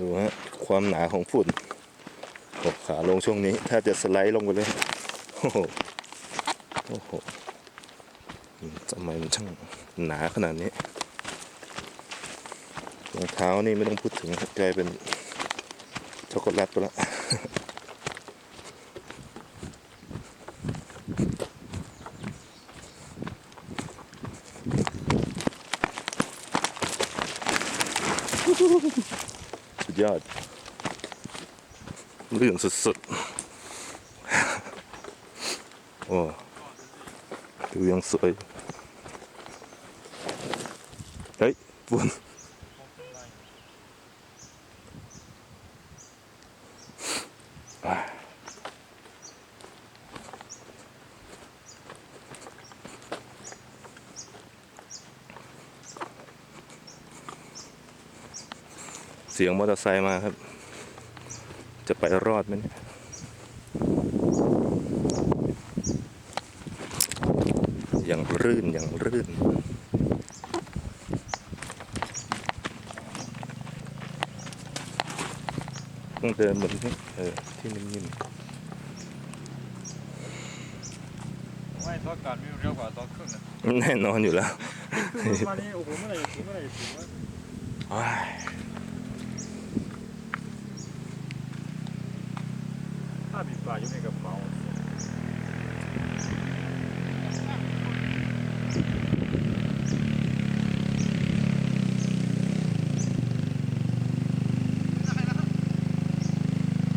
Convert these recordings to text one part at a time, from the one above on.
ดูฮะความหนาของฝุ่นโอ้ขาลงช่วงนี้แทบจะสไลด์ลงไปเลย โอ้โหโอ้โหทำไมมันช่างหนาขนาดนี้รองเท้านี่ไม่ต้องพูดถึงกลายเป็นช็อกโกแลตไปแล้ว สุดยอดเรื่องสุดๆ โอ้ดูยังสวย เฮ้ยปุ่น เสียงมอเตอร์ไซค์มาครับ จะไปรอดไหมเนี่ยอย่างรื่นอย่างรื่น ต้องเดินเหมือนที่เออที่นิ่มไม่ตัวการมีเร็วกว่าตัวครึ่งนะๆแน่นอนอยู่แล้วมานี่โอ้โหเมื่อไหร่จะถึงเมื่อไหร่จะถึงวะอ้าย ถ้ามีปลาอยู่ในกระเป๋า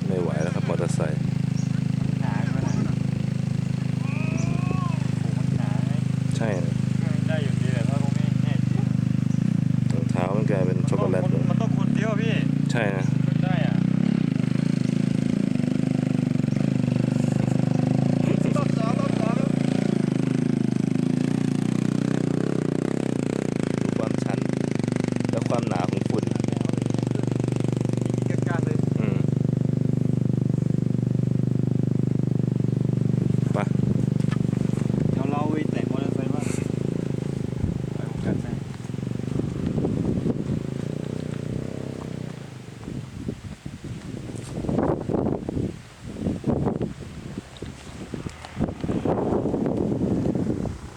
ไม่ไหวแล้วครับมอเตอร์ไซค์หนาไหมนะโอ้มันหนาใช่นะได้อยู่ดีแต่ถ้าตรงนี้แน่จริงรองเท้ามันกลายเป็นช็อกโกแลตมันเลยมันต้องคนเดียวพี่ ใช่นะ